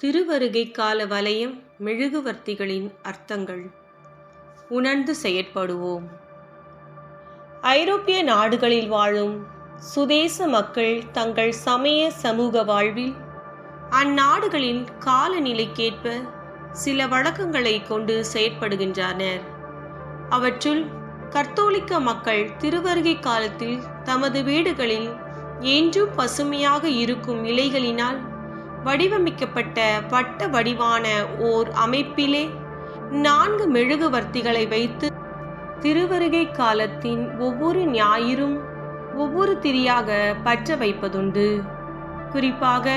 திருவருகை கால வலயம் மெழுகுவர்த்திகளின் அர்த்தங்கள். உணர்ந்து செயற்படுவோம். ஐரோப்பிய நாடுகளில் வாழும் சுதேச மக்கள் தங்கள் சமய சமூக வாழ்வில் அந்நாடுகளின் காலநிலைக்கேற்ப சில வழக்கங்களை கொண்டு செயற்படுகின்றனர். அவற்றுள் கத்தோலிக்க மக்கள் திருவருகை காலத்தில் தமது வீடுகளில் என்றும் பசுமையாக இருக்கும் இலைகளினால் வடிவமைக்கப்பட்ட வட்ட வடிவான ஓர் அமைப்பிலே நான்கு மெழுகுவர்த்திகளை வைத்து திருவருகை காலத்தின் ஒவ்வொரு ஞாயிறும் ஒவ்வொரு திரியாக பற்ற வைப்பதுண்டு. குறிப்பாக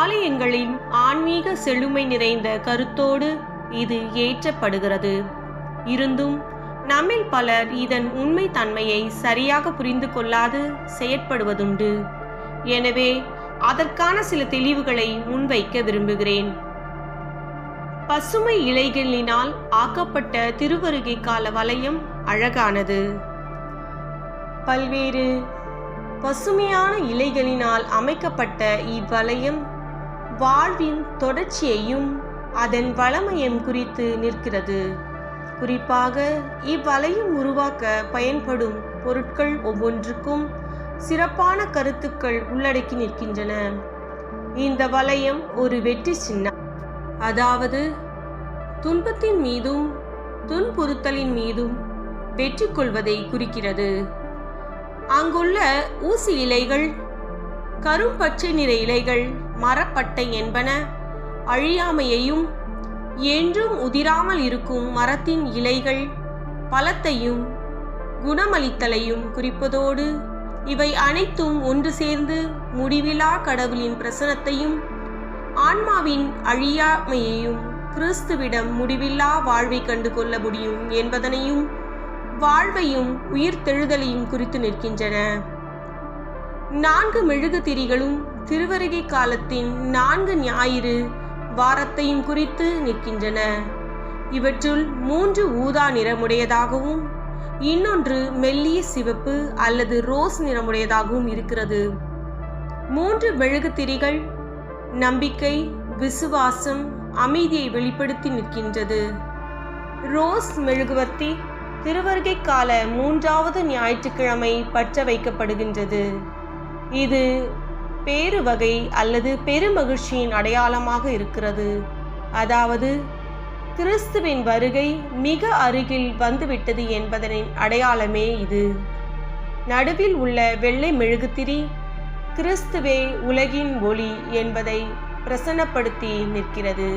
ஆலயங்களின் ஆன்மீக செழுமை நிறைந்த கருத்தோடு இது ஏற்றப்படுகிறது. இருந்தும் நம்மில் பலர் இதன் உண்மை தன்மையை சரியாக புரிந்து கொள்ளாது செயற்படுவதுண்டு. எனவே அதற்கான சில தெளிவுகளை முன்வைக்க விரும்புகிறேன். பசுமை இலைகளினால் ஆக்கப்பட்ட திருவருகை கால வலயம் அழகானது. பல்வேறு பசுமையான இலைகளினால் அமைக்கப்பட்ட இவ்வலயம் வாழ்வின் தொடர்ச்சியையும் அதன் வளமையும் குறித்து நிற்கிறது. குறிப்பாக இவ்வலையும் உருவாக்க பயன்படும் பொருட்கள் ஒவ்வொன்றுக்கும் சிறப்பான கருத்துக்கள் உள்ளடக்கி நிற்கின்றன. இந்த வளையம் ஒரு வெற்றி சின்னம். அதாவது துன்பத்தின் மீதும் துன்புறுத்தலின் மீதும் வெற்றி கொள்வதை குறிக்கிறது. அங்குள்ள ஊசி இலைகள் கரும்பச்சை நிற இலைகள் மரப்பட்டை என்பன அழியாமையையும் என்றும் உதிராமல் இருக்கும் மரத்தின் இலைகள் பலத்தையும் குணமளித்தலையும் குறிப்பதோடு இவை அனைத்தும் ஒன்று சேர்ந்து முடிவிலா கடவுளின் பிரசனத்தையும் ஆன்மாவின் அழியாமையையும் கிறிஸ்துவிடம் முடிவில்லா வாழ்வை கண்டு கொள்ள முடியும் என்பதனையும் வாழ்வையும் உயிர்த்தெழுதலையும் குறித்து நிற்கின்றன. நான்கு மெழுகு திரிகளும் திருவருகை காலத்தின் நான்கு ஞாயிறு வாரத்தையும் குறித்து நிற்கின்றன. இவற்றுள் மூன்று ஊதா நிறமுடையதாகவும் இன்னொன்று மெல்லிய சிவப்பு அல்லது ரோஸ் நிறமுடையதாகவும் இருக்கிறது. மூன்று மெழுகு திரிகள் நம்பிக்கை விசுவாசம் அமைதியை வெளிப்படுத்தி நிற்கின்றது. ரோஸ் மெழுகுவர்த்தி திருவருகை கால மூன்றாவது ஞாயிற்றுக்கிழமை பற்ற வைக்கப்படுகின்றது இது பேரு வகை அல்லது பெருமகிழ்ச்சியின் அடையாளமாக இருக்கிறது. அதாவது கிறிஸ்துவின் வருகை மிக அருகில் வந்துவிட்டது என்பதனின் அடையாளமே இது. நடுவில் உள்ள வெள்ளை மெழுகுத்திரி கிறிஸ்துவே உலகின் ஒளி என்பதை பிரசன்னப்படுத்தி நிற்கிறது.